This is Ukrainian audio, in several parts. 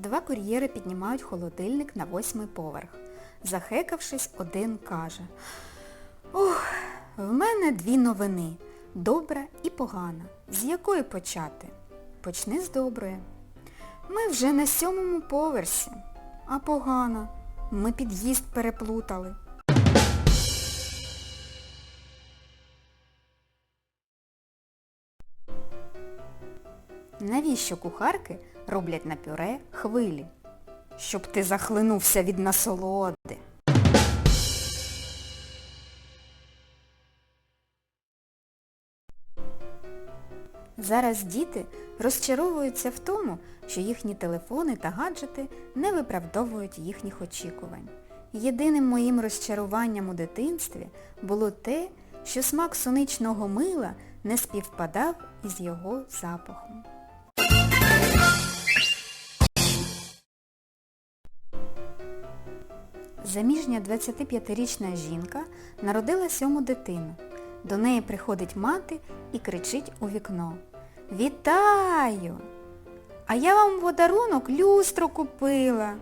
Два кур'єри піднімають холодильник на восьмий поверх. Захекавшись, один каже Ох, в мене дві новини. Добра і погана. З якої почати? Почни з доброї. Ми вже на сьомому поверсі. А погана. Ми під'їзд переплутали. Навіщо кухарки роблять на пюре хвилі? Щоб ти захлинувся від насолоди. Зараз діти розчаровуються в тому, що їхні телефони та гаджети не виправдовують їхніх очікувань. Єдиним моїм розчаруванням у дитинстві було те, що смак соничного мила не співпадав із його запахом. Заміжня 25-річна жінка народила сьому дитину. До неї приходить мати і кричить у вікно. Вітаю! А я вам в подарунок люстру купила.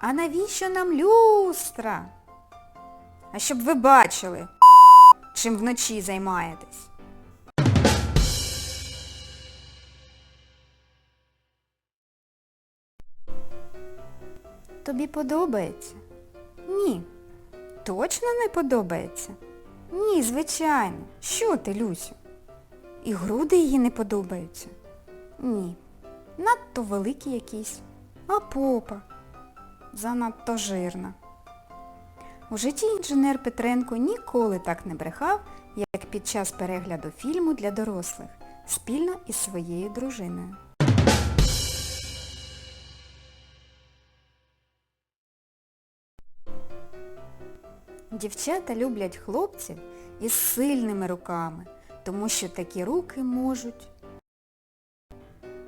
А навіщо нам люстра? А щоб ви бачили, чим вночі займаєтесь. Тобі подобається? Ні. Точно не подобається? Ні, звичайно. Що ти, Люсю? І груди її не подобаються? Ні. Надто великі якісь. А попа? Занадто жирна. У житті інженер Петренко ніколи так не брехав, як під час перегляду фільму для дорослих спільно із своєю дружиною. Дівчата люблять хлопців із сильними руками, тому що такі руки можуть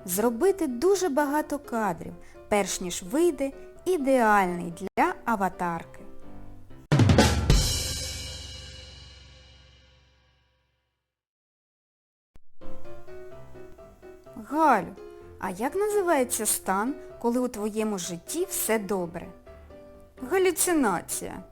зробити дуже багато кадрів, перш ніж вийде ідеальний для аватарки. Галю, а як називається стан, коли у твоєму житті все добре? Галюцинація.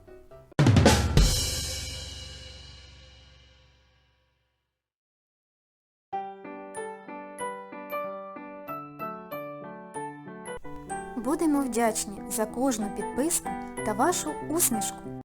Будемо вдячні за кожну підписку та вашу усмішку.